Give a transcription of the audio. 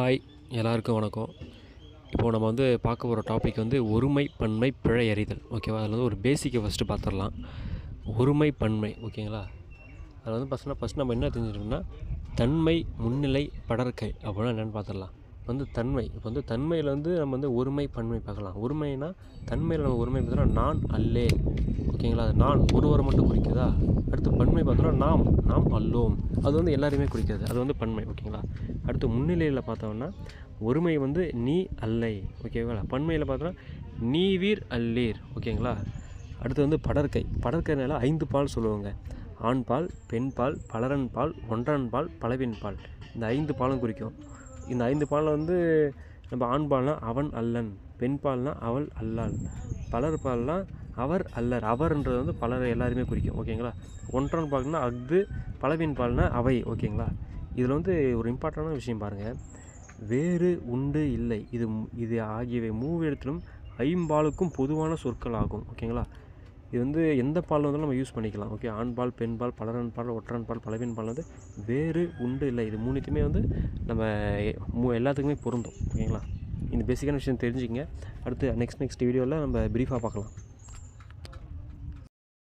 Hi எல்லாருக்கும் வணக்கம். இப்போது நம்ம வந்து பார்க்க போகிற டாபிக் வந்து ஒருமை பன்மை பிழை அறிதல். ஓகேவா அதில் வந்து ஒரு பேசிக்கை ஃபஸ்ட்டு பார்த்துடலாம். ஒருமை பன்மை ஓகேங்களா அதில் வந்து ஃபஸ்ட்னா ஃபஸ்ட் நம்ம என்ன தெரிஞ்சுக்கணும்னா தன்மை முன்னிலை படற்கை அப்படின்னா என்னென்னு பார்த்துடலாம். வந்து தன்மை இப்போ வந்து தன்மையில் வந்து நம்ம வந்து ஒருமை பன்மை பார்க்கலாம். ஒருமைனா தன்மையில் நம்ம ஒருமை பார்த்தோம்னா நான் அல்லே. ஓகேங்களா? அது நான் ஒருவரை மட்டும் குறிக்குதா? அடுத்து பன்மை பார்த்தோன்னா நாம் நாம் அல்லோம். அது வந்து எல்லாரையுமே குறிக்கிறது அது வந்து பன்மை ஓகேங்களா? அடுத்து முன்னிலையில் பார்த்தோம்னா ஒருமை வந்து நீ அல்லை ஓகேங்களா? பன்மையில் பார்த்தோன்னா நீ வீர் அல்லீர் ஓகேங்களா? அடுத்து வந்து படற்கை. படற்கைனால ஐந்து பால் சொல்லுவாங்க. ஆண் பால் பெண் பால் பலரன் பால் ஒன்றன் பால் பலவின் பால். இந்த ஐந்து பாலும் குறிக்கும். இந்த ஐந்து பாலில் வந்து நம்ம ஆண் பால்னால் அவன் அல்லன் பெண் பால்னால் அவள் அல்லாள். பலர் பால்னா அவர் அல்லர். அவர்ன்றது வந்து பலரை எல்லாருமே குறிக்கும். ஓகேங்களா? ஒன்றான் பால்னா அஃது பலவின் பால்னா அவை. ஓகேங்களா? இதில் வந்து ஒரு இம்பார்ட்டண்டான விஷயம் பாருங்கள் வேறு உண்டு இல்லை. இது இது ஆகியவை மூவிடத்திலும் ஐம்பாலுக்கும் பொதுவான சொற்கள் ஆகும் ஓகேங்களா? இது வந்து எந்த பால் வந்தாலும் நம்ம யூஸ் பண்ணிக்கலாம். ஓகே ஆண்பால் பெண்பால் பால் பலரன் பால் ஒற்றன் பால் பலவின் பால் வந்து வேறு உண்டு இல்லை. இது மூணுத்தையுமே வந்து நம்ம மூ எல்லாத்துக்குமே பொருந்தும். ஓகேங்களா? இந்த பேசிக்கான விஷயம் தெரிஞ்சுக்கங்க. அடுத்து நெக்ஸ்ட் நெக்ஸ்ட் வீடியோவில் நம்ம ப்ரீஃபாக பார்க்கலாம்.